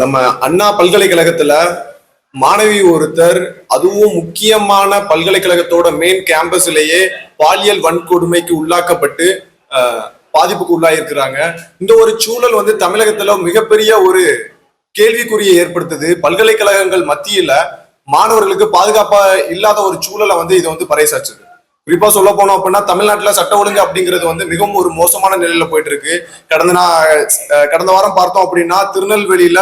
நம்ம அண்ணா பல்கலைக்கழகத்துல மாணவி ஒருத்தர் அதுவும் முக்கியமான பல்கலைக்கழகத்தோட மெயின் கேம்பஸ்லயே பாலியல் வன்கொடுமைக்கு உள்ளாக்கப்பட்டு பாதிப்புக்கு உள்ளாயிருக்கிறாங்க. இந்த ஒரு சூழல் வந்து தமிழகத்துல மிகப்பெரிய ஒரு கேள்விக்குறியை ஏற்படுத்துது. பல்கலைக்கழகங்கள் மத்தியில மாணவர்களுக்கு பாதுகாப்பா இல்லாத ஒரு சூழலை வந்து இது வந்து பறைசாச்சுது குறிப்பா சொல்ல போனோம் அப்படின்னா தமிழ்நாட்டுல சட்ட ஒழுங்கு அப்படிங்கிறது வந்து மிகவும் ஒரு மோசமான நிலையில போயிட்டு இருக்கு கடந்த நா- கடந்த வாரம் பார்த்தோம் அப்படின்னா திருநெல்வேலியில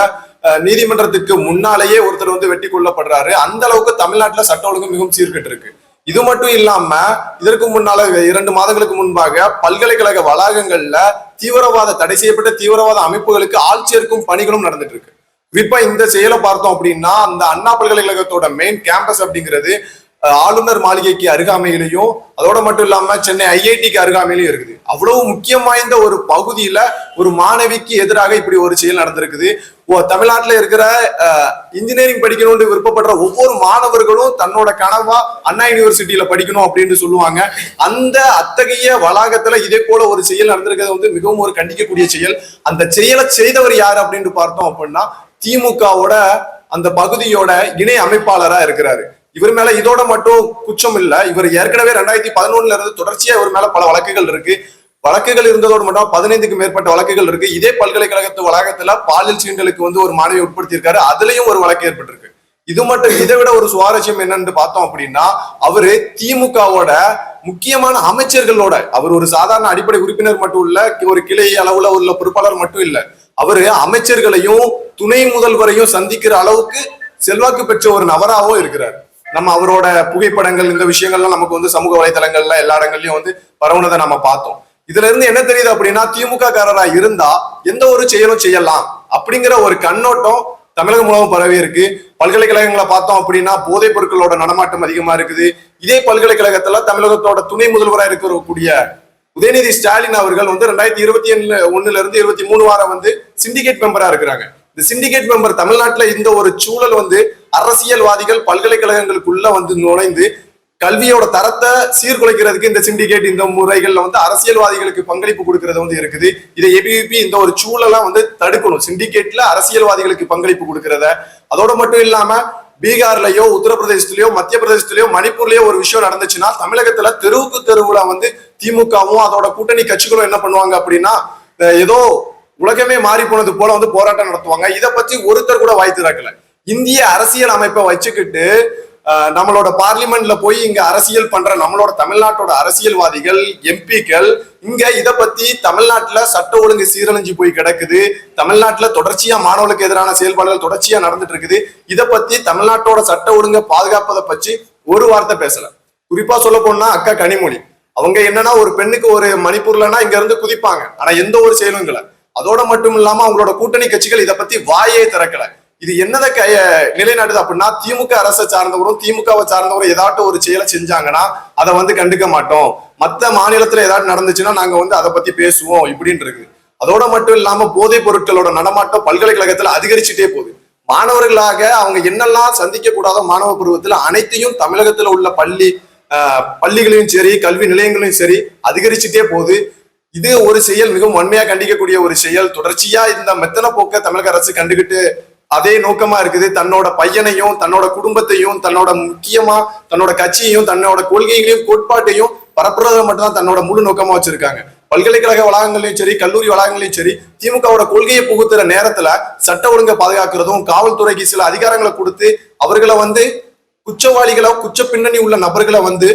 நீதிமன்றத்துக்கு முன்னாலேயே ஒருத்தர் வந்து வெட்டி கொல்லப்படுறாரு. அந்த அளவுக்கு தமிழ்நாட்டுல சட்ட ஒழுங்கு மிகவும் சீர்கெட்டு இருக்கு இது மட்டும் இல்லாம இதற்கு முன்னால இரண்டு மாதங்களுக்கு முன்பாக பல்கலைக்கழக வளாகங்கள்ல தீவிரவாத தடை செய்யப்பட்ட தீவிரவாத அமைப்புகளுக்கு ஆள் சேர்க்கும் பணிகளும் நடந்துட்டு இருக்கு குறிப்பா இந்த செயலை பார்த்தோம் அப்படின்னா அந்த அண்ணா பல்கலைக்கழகத்தோட மெயின் கேம்பஸ் அப்படிங்கிறது ஆளுநர் மாளிகைக்கு அருகாமையிலையும் அதோட மட்டும் இல்லாம சென்னை ஐஐடிக்கு அருகாமையிலும் இருக்குது. அவ்வளவு முக்கியம் வாய்ந்த ஒரு பகுதியில ஒரு மாணவிக்கு எதிராக இப்படி ஒரு செயல் நடந்திருக்குது. ஓ- இருக்கிற இன்ஜினியரிங் படிக்கணும்னு விருப்பப்படுற ஒவ்வொரு மாணவர்களும் தன்னோட கனவா அண்ணா யூனிவர்சிட்டியில படிக்கணும் அப்படின்னு சொல்லுவாங்க. அந்த அத்தகைய வளாகத்துல இதே போல ஒரு செயல் நடந்திருக்கிறது வந்து மிகவும் ஒரு கண்டிக்கக்கூடிய செயல். அந்த செயலை செய்தவர் யார் அப்படின்னு பார்த்தோம் அப்படின்னா திமுகவோட அந்த பகுதியோட இணை அமைப்பாளரா இருக்கிறாரு. இவர் மேல இதோட மட்டும் குற்றம் இல்ல. இவர் ஏற்கனவே ரெண்டாயிரத்தி பதினொன்னுல இருந்து தொடர்ச்சியா இவர் மேல பல வழக்குகள் இருக்கு. வழக்குகள் இருந்ததோடு மட்டும் பதினைந்துக்கு மேற்பட்ட வழக்குகள் இருக்கு. இதே பல்கலைக்கழகத்து வளாகத்துல பாலியல் சீண்டலுக்கு வந்து ஒரு மாணவி உட்படுத்தியிருக்காரு. அதுலயும் ஒரு வழக்கு ஏற்பட்டிருக்கு. இது மட்டும் இதை விட ஒரு சுவாரஸ்யம் என்னன்னு பார்த்தோம் அப்படின்னா அவரு திமுகவோட முக்கியமான அமைச்சர்களோட அவர் ஒரு சாதாரண அடிப்படை உறுப்பினர் மட்டும் இல்ல ஒரு கிளை அளவுல உள்ள பொறுப்பாளர் மட்டும் இல்ல அவரு அமைச்சர்களையும் துணை முதல்வரையும் சந்திக்கிற அளவுக்கு செல்வாக்கு பெற்ற ஒரு நபராகவும் இருக்கிறார். நம்ம அவரோட புகைப்படங்கள் இந்த விஷயங்கள்லாம் நமக்கு வந்து சமூக வலைதளங்கள்ல எல்லா இடங்கள்லயும் வந்து பரவுனதை நம்ம பார்த்தோம். இதுல இருந்து என்ன தெரியுது அப்படின்னா திமுக காரரா இருந்தா எந்த ஒரு செயலும் செய்யலாம் அப்படிங்கிற ஒரு கண்ணோட்டம் தமிழகம் முழுவதும் பரவி இருக்கு. பல்கலைக்கழகங்களை பார்த்தோம் அப்படின்னா போதைப் பொருட்களோட நடமாட்டம் அதிகமா இருக்குது. இதே பல்கலைக்கழகத்துல தமிழகத்தோட துணை முதல்வராக இருக்கக்கூடிய உதயநிதி ஸ்டாலின் அவர்கள் வந்து ரெண்டாயிரத்தி இருபத்தி ஒண்ணுல இருந்து இருபத்தி மூணு வாரம் வந்து சிண்டிகேட் மெம்பரா இருக்கிறாங்க. இந்த சிண்டிகேட் மெம்பர் தமிழ்நாட்டில் இந்த ஒரு சூழல் வந்து அரசியல்வாதிகள் பல்கலைக்கழகங்களுக்குள்ள வந்து நுழைந்து கல்வியோட தரத்தை சீர்குலைக்கிறதுக்கு இந்த சிண்டிகேட் இந்த முறைகள்ல வந்து அரசியல்வாதிகளுக்கு பங்களிப்பு கொடுக்கறது வந்து இருக்குது. இதை எபிபி இந்த ஒரு சூழலாம் வந்து தடுக்கணும். சிண்டிகேட்ல அரசியல்வாதிகளுக்கு பங்களிப்பு கொடுக்கறத. அதோட மட்டும் இல்லாம பீகார்லயோ உத்தரப்பிரதேசத்திலயோ மத்திய பிரதேசத்திலயோ மணிப்பூர்லயோ ஒரு விஷயம் நடந்துச்சுன்னா தமிழகத்துல தெருவுக்கு தெருவுல வந்து திமுகவும் அதோட கூட்டணி கட்சிகளும் என்ன பண்ணுவாங்க அப்படின்னா ஏதோ உலகமே மாறி போனது போல வந்து போராட்டம் நடத்துவாங்க. இதை பத்தி ஒருத்தர் கூட வாய் திறக்கல. இந்திய அரசியல் அமைப்பை வச்சுக்கிட்டு நம்மளோட பார்லிமெண்ட்ல போய் இங்க அரசியல் பண்ற நம்மளோட தமிழ்நாட்டோட அரசியல்வாதிகள் எம்பிக்கள் இங்க இத பத்தி தமிழ்நாட்டுல சட்ட ஒழுங்கு சீரழிஞ்சு போய் கிடக்குது. தமிழ்நாட்டுல தொடர்ச்சியா மாணவர்களுக்கு எதிரான செயல்பாடுகள் தொடர்ச்சியா நடந்துட்டு இருக்குது. இத பத்தி தமிழ்நாட்டோட சட்ட ஒழுங்கை பாதுகாப்பதை பற்றி ஒரு வார்த்தை பேசல. குறிப்பா சொல்ல போனா அக்கா கனிமொழி. அவங்க என்னன்னா ஒரு பெண்ணுக்கு ஒரு மணிப்பூர்லன்னா இங்க இருந்து குதிப்பாங்க. ஆனா எந்த ஒரு செயலும் இல்லை. அதோட மட்டும் இல்லாம அவங்களோட கூட்டணி கட்சிகள் இதை பத்தி வாயே திறக்கல. இது என்னதை கைய நிலைநாட்டுது அப்படின்னா திமுக அரசை சார்ந்தவரும் திமுகவை சார்ந்தவரும் ஏதாட்டும் ஒரு செயலை செஞ்சாங்கன்னா அதை வந்து கண்டுக்க மாட்டோம். மத்த மாநிலத்துல ஏதாவது நடந்துச்சுன்னா நாங்க வந்து அதை பத்தி பேசுவோம் இப்படின்னு இருக்கு அதோட மட்டும் இல்லாம போதைப் பொருட்களோட நடமாட்டம் பல்கலைக்கழகத்துல அதிகரிச்சுட்டே போகுது. மாணவர்களாக அவங்க என்னெல்லாம் சந்திக்க கூடாத மாணவ பருவத்துல அனைத்தையும் தமிழகத்துல உள்ள பள்ளி பள்ளிகளையும் சரி கல்வி நிலையங்களையும் சரி அதிகரிச்சுட்டே போகுது. இது ஒரு செயல் மிகவும் வன்மையா கண்டிக்கக்கூடிய ஒரு செயல். தொடர்ச்சியா இந்த மெத்தன போக்க தமிழக அரசு கண்டுகிட்டு அதே நோக்கமா இருக்குது. தன்னோட பையனையும் தன்னோட குடும்பத்தையும் தன்னோட முக்கியமா தன்னோட கட்சியையும் தன்னோட கொள்கைகளையும் கோட்பாட்டையும் பரப்புறதை மட்டும்தான் தன்னோட முழு நோக்கமா வச்சிருக்காங்க. பல்கலைக்கழக வளாகங்களையும் சரி கல்லூரி வளாகங்களையும் சரி திமுகவோட கொள்கையை புகுத்துற நேரத்துல சட்ட ஒழுங்கை பாதுகாக்கிறதும் காவல்துறைக்கு சில அதிகாரங்களை கொடுத்து அவர்களை வந்து குற்றவாளிகளோ குற்ற பின்னணி உள்ள நபர்களை வந்து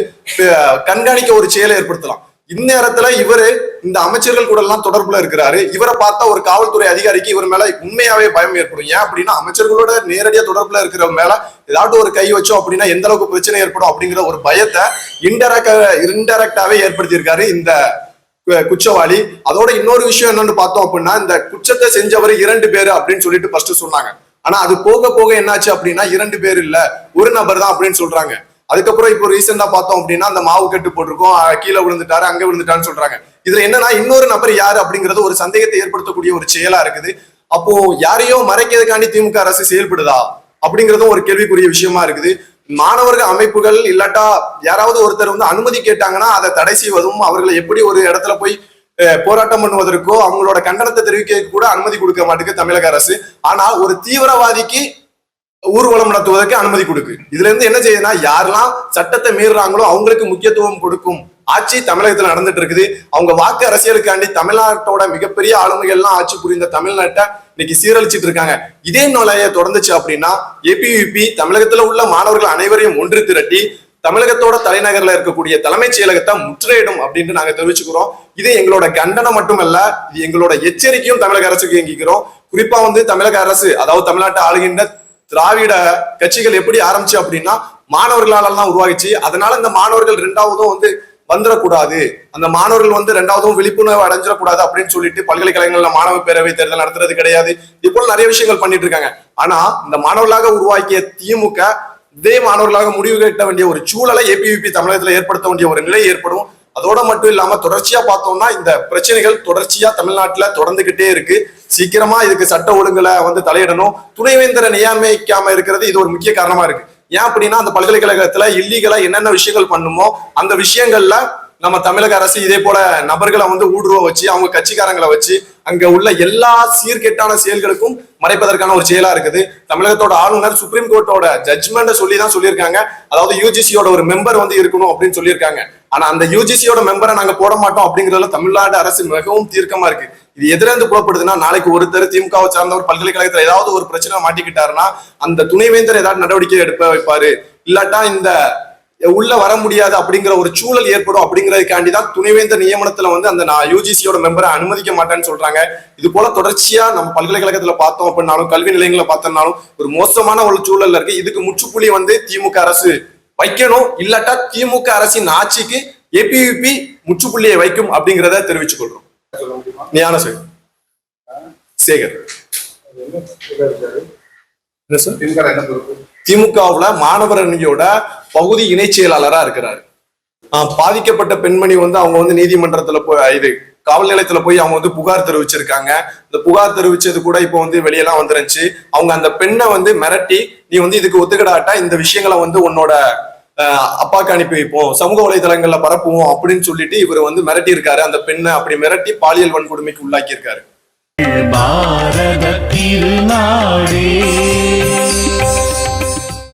கண்காணிக்க ஒரு செயலை ஏற்படுத்தலாம். இந்நேரத்துல இவரு இந்த அமைச்சர்கள் கூட எல்லாம் தொடர்புல இருக்கிறாரு. இவரை பார்த்தா ஒரு காவல்துறை அதிகாரிக்கு இவர் மேல உண்மையாவே பயம் ஏற்படும். ஏன் அப்படின்னா அமைச்சர்களோட நேரடியா தொடர்புல இருக்கிற மேல ஏதாட்டும் ஒரு கை வச்சோம் அப்படின்னா எந்த அளவுக்கு பிரச்சனை ஏற்படும் அப்படிங்கிற ஒரு பயத்தை இன்டெரக்டா இன்டெரக்டாவே ஏற்படுத்தியிருக்காரு இந்த குச்சவாளி குற்றவாளி. அதோட இன்னொரு விஷயம் என்னன்னு பார்த்தோம் அப்படின்னா இந்த குற்றத்தை செஞ்சவர் இரண்டு பேரு அப்படின்னு சொல்லிட்டு ஃபர்ஸ்ட் சொன்னாங்க. ஆனா அது போக போக என்னாச்சு அப்படின்னா இரண்டு பேர் இல்ல ஒரு நபர் தான் அப்படின்னு சொல்றாங்க. அதுக்கப்புறம் இப்போ ரீசெண்டா பார்த்தோம் அப்படின்னா அந்த மாவு கட்டு போட்டிருக்கோம். கீழே விழுந்துட்டாரு அங்க விழுந்துட்டான்னு சொல்றாங்க. இதுல என்னன்னா இன்னொரு நபர் யாரு அப்படிங்கறது ஒரு சந்தேகத்தை ஏற்படுத்தக்கூடிய ஒரு செயலா இருக்குது. அப்போ யாரையோ மறைக்கிறதுக்காண்டி திமுக அரசு செயல்படுதா? அப்படிங்கறதும் ஒரு கேள்விக்குரிய விஷயமா இருக்குது. மாணவர்கள் அமைப்புகள் இல்லாட்டா யாராவது ஒருத்தர் வந்து அனுமதி கேட்டாங்கன்னா அதை தடை செய்வதும் அவர்களை எப்படி ஒரு இடத்துல போய் போராட்டம் பண்ணுவதற்கோ அவங்களோட கண்டனத்தை தெரிவிக்க கூட அனுமதி கொடுக்க மாட்டேங்குது தமிழக அரசு. ஆனால் ஒரு தீவிரவாதிக்கு ஊர்வலம் நடத்துவதற்கு அனுமதி கொடுக்கு. இதுல இருந்து என்ன செய்யுதுன்னா யாரெல்லாம் சட்டத்தை மீறுறாங்களோ அவங்களுக்கு முக்கியத்துவம் கொடுக்கும் ஆட்சி தமிழகத்துல நடந்துட்டு இருக்குது. அவங்க வாக்கு அரசியலுக்காண்டி தமிழ்நாட்டோட மிகப்பெரிய ஆளுமைகள்லாம் ஆட்சி புரிந்த தமிழ்நாட்டை இன்னைக்கு சீரழிச்சிட்டு இருக்காங்க. இதே நிலையை தொடர்ந்துச்சு அப்படின்னா ஏபிவிபி தமிழகத்துல உள்ள மாணவர்கள் அனைவரையும் ஒன்று திரட்டி தமிழகத்தோட தலைநகர்ல இருக்கக்கூடிய தலைமைச் செயலகத்தை முற்றுகையிடும் அப்படின்னு நாங்க தெரிவிச்சுக்கிறோம். இது எங்களோட கண்டனம் மட்டுமல்ல இது எங்களோட எச்சரிக்கையும் தமிழக அரசுக்கு இயங்கிக்கிறோம். குறிப்பா வந்து தமிழக அரசு அதாவது தமிழ்நாட்டை ஆளுகின்ற திராவிட கட்சிகள் எப்படி ஆரம்பிச்சு அப்படின்னா மாணவர்களாலெல்லாம் உருவாகிச்சு. அதனால இந்த மாணவர்கள் ரெண்டாவதும் வந்து வந்துடக்கூடாது அந்த மாணவர்கள் வந்து ரெண்டாவதும் விழிப்புணர்வு அடைஞ்சிடக்கூடாது அப்படின்னு சொல்லிட்டு பல்கலைக்கழகங்கள்ல மாணவ பேரவை தேர்தல் நடத்துறது கிடையாது. இப்போ நிறைய விஷயங்கள் பண்ணிட்டு இருக்காங்க ஆனா இந்த மாணவர்களாக உருவாக்கிய திமுக இதே மாணவர்களாக முடிவு கட்ட வேண்டிய ஒரு சூழலை ஏபிவிபி தமிழகத்துல ஏற்படுத்த வேண்டிய ஒரு நிலை ஏற்படும். அதோட மட்டும் இல்லாம தொடர்ச்சியா பார்த்தோம்னா இந்த பிரச்சனைகள் தொடர்ச்சியா தமிழ்நாட்டுல தொடர்ந்துகிட்டே இருக்கு. சீக்கிரமா இதுக்கு சட்ட ஒழுங்குல வந்து தலையிடணும். துணைவேந்தரை நியமிக்காம இருக்கிறது இது ஒரு முக்கிய காரணமா இருக்கு. ஏன் அப்படின்னா அந்த பல்கலைக்கழகத்துல இல்லீகலா என்னென்ன விஷயங்கள் பண்ணுமோ அந்த விஷயங்கள்ல நம்ம தமிழக அரசு இதே போல நபர்களை வந்து ஊடுருவ வச்சு அவங்க கட்சிக்காரங்களை வச்சு அங்க உள்ள எல்லா சீர்கெட்டான செயல்களுக்கும் மறைப்பதற்கான ஒரு செயலா இருக்குது. தமிழகத்தோட ஆளுநர் சுப்ரீம் கோர்ட்டோட ஜட்ஜ்மெண்ட்டை சொல்லி தான் சொல்லியிருக்காங்க. அதாவது யூஜிசியோட ஒரு மெம்பர் வந்து இருக்கணும் அப்படின்னு சொல்லியிருக்காங்க. ஆனா அந்த யூஜிசியோட மெம்பரை நாங்க போட மாட்டோம் அப்படிங்கறதுல தமிழ்நாடு அரசு மிகவும் தீர்க்கமா இருக்கு. இது எதுல இருந்து புறப்படுதுன்னா நாளைக்கு ஒருத்தர் திமுகவை சார்ந்தவர் பல்கலைக்கழகத்துல ஏதாவது ஒரு பிரச்சனை மாட்டிக்கிட்டாருன்னா அந்த துணைவேந்தர் ஏதாவது நடவடிக்கை எடுப்ப வைப்பாரு. இல்லாட்டா இந்த உள்ள வர முடியாது அப்படிங்கிற ஒரு சூழல் ஏற்படும் அப்படிங்கறதுக்காண்டி தான் துணைவேந்தர் நியமனத்துல வந்து அந்த நான் யூஜிசியோட மெம்பரை அனுமதிக்க மாட்டேன்னு சொல்றாங்க. இது போல தொடர்ச்சியா நம்ம பல்கலைக்கழகத்துல பார்த்தோம் அப்படின்னாலும் கல்வி நிலையங்களை பார்த்தோம்னாலும் ஒரு மோசமான ஒரு சூழல்ல இருக்கு. இதுக்கு முற்றுப்புள்ளி வந்து திமுக அரசு வைக்கணும். இல்லாட்டா திமுக அரசின் ஆட்சிக்கு ஏபிவிபி முற்றுப்புள்ளியை வைக்கும் அப்படிங்கிறத தெரிவிச்சுக் கொள்றோம். ஞான சேகர் சேகர். என்ன சார்? திமுகவுல மாணவர் அணியோட பகுதி இணை செயலாளராக இருக்கிறாரு. ஆஹ் பாதிக்கப்பட்ட பெண்மணி வந்து அவங்க வந்து நீதிமன்றத்துல போய் இது காவல் நிலையத்துல போய் அவங்க வந்து புகார் தெரிவிச்சிருக்காங்க. இந்த புகார் தெரிவிச்சது கூட இப்போ வந்து வெளியெல்லாம் வந்துருந்துச்சு. அவங்க அந்த பெண்ணை வந்து மிரட்டி நீ வந்து இதுக்கு ஒத்துக்கிடாட்டா இந்த விஷயங்களை வந்து உன்னோட ஆஹ் அப்பாக்கு அனுப்பி வைப்போம். சமூக வலைதளங்கள்ல பரப்புவோம் அப்படின்னு சொல்லிட்டு இவர் வந்து மிரட்டி இருக்காரு அந்த பெண்ணை அப்படி மிரட்டி பாலியல் வன்கொடுமைக்கு உள்ளாக்கி இருக்காரு பாரத திருநாடே.